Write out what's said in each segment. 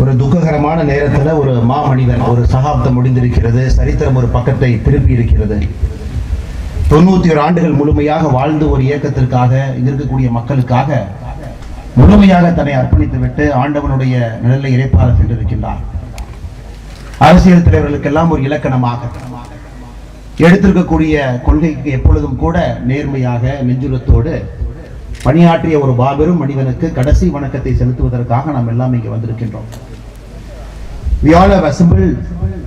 ஒரு துக்ககரமான நேரத்தில் ஒரு மாமனிதன் ஒரு சகாப்தம் முடிந்திருக்கிறது சரித்திரம் ஒரு பக்கத்தை திருப்பி இருக்கிறது. தொண்ணூத்தி ஒரு ஆண்டுகள் முழுமையாக வாழ்ந்து ஒரு இயக்கத்திற்காக இருக்கக்கூடிய மக்களுக்காக முழுமையாக தன்னை அர்ப்பணித்து விட்டு ஆண்டவனுடைய நிழலை இறைப்பாளர் சென்றிருக்கின்றார். அரசியல் தலைவர்களுக்கெல்லாம் ஒரு இலக்கணமாக. எடுத்திருக்கக்கூடிய கொள்கைக்கு எப்பொழுதும் கூட நேர்மையாக நெஞ்சுரத்தோடு பணியாற்றிய ஒரு பாபெரும் மனிதனுக்கு கடைசி வணக்கத்தை செலுத்துவதற்காக நாம் எல்லாம் இங்கே வந்திருக்கின்றோம். We all have assembled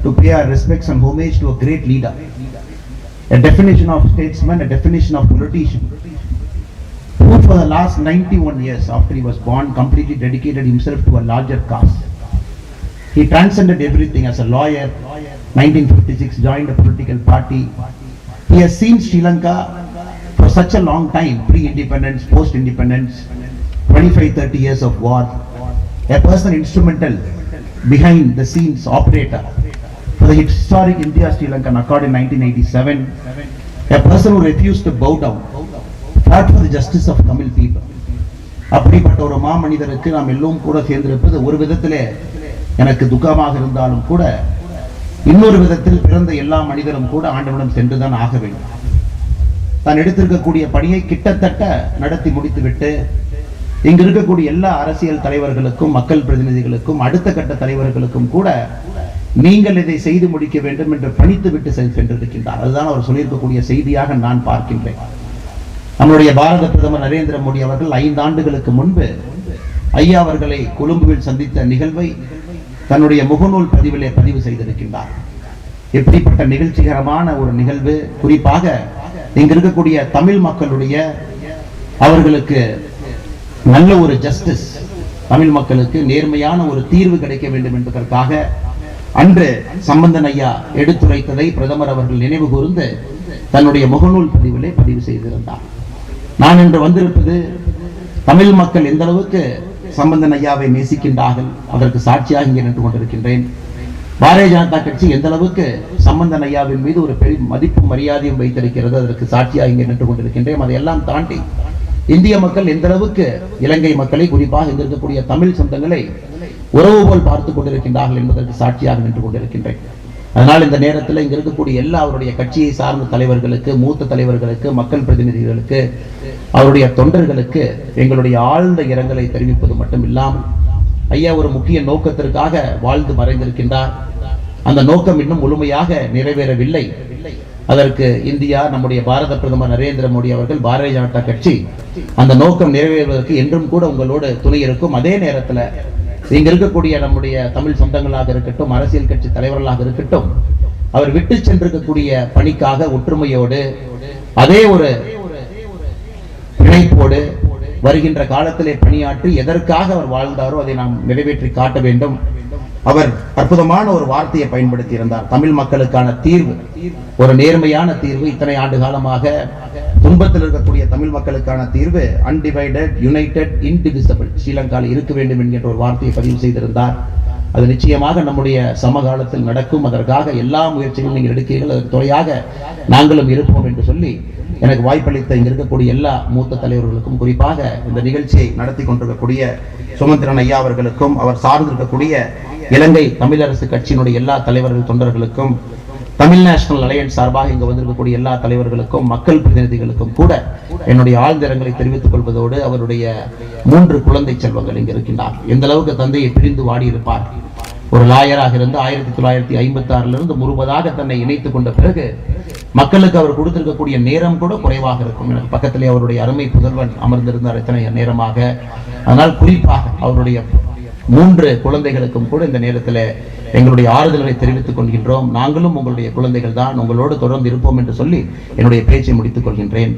to pay our respects and homage to a great leader, a definition of statesman, a definition of politician, who for the last 91 years after he was born completely dedicated himself to a larger cause. He transcended everything as a lawyer, 1956 joined a political party. He has seen Sri Lanka for such a long time, pre-independence, post-independence, 25-30 years of war. A person instrumental behind the scenes operator for the historic India-Sri Lankan Accord in 1987. A person who refused to bow down, fought for the justice of Tamil people. அப்படிப்பட்ட ஒரு மாமனிதருக்கு நாம் எல்லோரும் கூட சேர்ந்திருப்பது ஒரு விதத்திலே எனக்கு துக்கமாக இருந்தாலும் கூட இன்னொரு விதத்தில் பிறந்த எல்லா மனிதரும் கூட ஆண்டவனிடம் சென்றுதான் ஆக வேண்டும் தான் எடுத்திருக்கக்கூடிய பணியை கிட்டத்தட்ட நடத்தி முடித்துவிட்டு இங்கு இருக்கக்கூடிய எல்லா அரசியல் தலைவர்களுக்கும் மக்கள் பிரதிநிதிகளுக்கும் அடுத்த கட்ட தலைவர்களுக்கும் கூட நீங்கள் இதை செய்து முடிக்க வேண்டும் என்று பணித்து விட்டு செல் சென்றிருக்கின்றார். அதுதான் அவர் சொல்லியிருக்கக்கூடிய செய்தியாக நான் பார்க்கின்றேன். நம்முடைய பாரத பிரதமர் நரேந்திர மோடி அவர்கள் ஐந்து ஆண்டுகளுக்கு முன்பு ஐயா அவர்களை கொழும்புவில் சந்தித்த நிகழ்வை தன்னுடைய முகநூல் பதிவிலே பதிவு செய்திருக்கின்றார். எப்படிப்பட்ட நிகழ்ச்சிகரமான ஒரு நிகழ்வு குறிப்பாக இங்கிருக்கக்கூடிய தமிழ் மக்களுடைய அவர்களுக்கு நல்ல ஒரு ஜஸ்டிஸ் தமிழ் மக்களுக்கு நேர்மையான ஒரு தீர்வு கிடைக்க வேண்டும் என்பதற்காக அன்று சம்பந்தன் ஐயா எடுத்துரைத்ததை பிரதமர் அவர்கள் நினைவு கூர்ந்து தன்னுடைய முகநூல் பதிவிலே பதிவு செய்திருந்தார். நான் இன்று வந்திருப்பது தமிழ் மக்கள் எந்த அளவுக்கு சம்பந்தன் ஐயாவை நேசிக்கின்றார்கள் அதற்கு சாட்சியாக இங்கே நின்று கொண்டிருக்கின்றேன். பாரதிய ஜனதா கட்சி எந்த அளவுக்கு சம்பந்தன் ஐயாவின் மீது ஒரு பெரிய மதிப்பு மரியாதையும் வைத்திருக்கிறது அதற்கு சாட்சியாக இங்கே நின்று கொண்டிருக்கின்றேன். அதையெல்லாம் தாண்டி இந்திய மக்கள் எந்த அளவுக்கு இலங்கை மக்களை குறிப்பாக இங்க இருக்கக்கூடிய தமிழ் சொந்தங்களை உறவு போல் பார்த்து கொண்டிருக்கின்றார்கள் என்பதற்கு சாட்சியாக நின்று கொண்டிருக்கின்றேன். அதனால் இந்த நேரத்தில் இங்க இருக்கக்கூடிய எல்லா அவருடைய கட்சியை சார்ந்த தலைவர்களுக்கு மூத்த தலைவர்களுக்கு மக்கள் பிரதிநிதிகளுக்கு அவருடைய தொண்டர்களுக்கு எங்களுடைய ஆழ்ந்த இரங்கலை தெரிவிப்பது மட்டும் இல்லாமல் ஐயா ஒரு முக்கிய நோக்கத்திற்காக வாழ்ந்து மறைந்திருக்கின்றார். அந்த நோக்கம் இன்னும் முழுமையாக நிறைவேறவில்லை. அதற்கு இந்தியா நம்முடைய பாரத பிரதமர் நரேந்திர மோடி அவர்கள் பாரதிய ஜனதா கட்சி அந்த நோக்கம் நிறைவேறுவதற்கு என்றும் கூட உங்களோடு துணை இருக்கும். அதே நேரத்துல இங்க இருக்கக்கூடிய நம்முடைய தமிழ் சொந்தங்களாக இருக்கட்டும் அரசியல் கட்சி தலைவர்களாக இருக்கட்டும் அவர் விட்டு சென்றிருக்கக்கூடிய பணிக்காக ஒற்றுமையோடு அதே ஒரு பிணைப்போடு வருகின்ற காலத்திலே பணியாற்றி எதற்காக அவர் வாழ்ந்தாரோ அதை நாம் நிறைவேற்றி காட்ட வேண்டும். அவர் அற்புதமான ஒரு வார்த்தையை பயன்படுத்தி இருந்தார் தமிழ் மக்களுக்கான தீர்வு. ஒரு நேர்மையான தீர்வு. இத்தனை ஆண்டு காலமாக துன்பத்தில் இருக்கக்கூடிய தமிழ் மக்களுக்கான தீர்வு அன்டிவைடட் யுனைடெட் இன்டிவிசபிள் ஸ்ரீலங்காவில் இருக்க வேண்டும் என்கின்ற ஒரு வார்த்தையை பதிவு செய்திருந்தார். அது நிச்சயமாக நம்முடைய சமகாலத்தில் நடக்கும். அதற்காக எல்லா முயற்சிகளும் நீங்கள் எடுக்கிறீர்கள். அதற்கு துணையாக நாங்களும் இருப்போம் என்று சொல்லி எனக்கு வாய்ப்பளித்த இங்க இருக்கக்கூடிய எல்லா மூத்த தலைவர்களுக்கும் குறிப்பாக இந்த நிகழ்ச்சியை நடத்தி கொண்டிருக்கக்கூடிய சுமந்திரன் ஐயா அவர்களுக்கும் அவர் சார்ந்திருக்கக்கூடிய இலங்கை தமிழரசு கட்சியினுடைய எல்லா தலைவர்கள் தொண்டர்களுக்கும் தமிழ் நேஷனல் அலையன்ஸ் சார்பாக இங்கு வந்திருக்கக்கூடிய எல்லா தலைவர்களுக்கும் மக்கள் பிரதிநிதிகளுக்கும் கூட என்னுடைய ஆழ்ந்திரங்களை தெரிவித்துக் கொள்வதோடு அவருடைய மூன்று குழந்தை செல்வங்கள் இங்கு இருக்கின்றார். எந்த அளவுக்கு தந்தையை பிரிந்து வாடி இருப்பார் ஒரு லாயராக இருந்து ஆயிரத்தி தொள்ளாயிரத்தி ஐம்பத்தி ஆறிலிருந்து முழுவதாக தன்னை இணைத்துக் கொண்ட பிறகு மக்களுக்கு அவர் கொடுத்திருக்கக்கூடிய நேரம் கூட குறைவாக இருக்கும். எனக்கு பக்கத்திலே அவருடைய அருமை புதல்வன் அமர்ந்திருந்தார் எத்தனை நேரமாக. அதனால் குறிப்பாக அவருடைய மூன்று குழந்தைகளுக்கும் கூட இந்த நேரத்தில் எங்களுடைய ஆறுதல்களை தெரிவித்துக் கொள்கின்றோம். நாங்களும் உங்களுடைய குழந்தைகள் தான். உங்களோடு தொடர்ந்து இருப்போம் என்று சொல்லி என்னுடைய பேச்சை முடித்துக் கொள்கின்றேன்.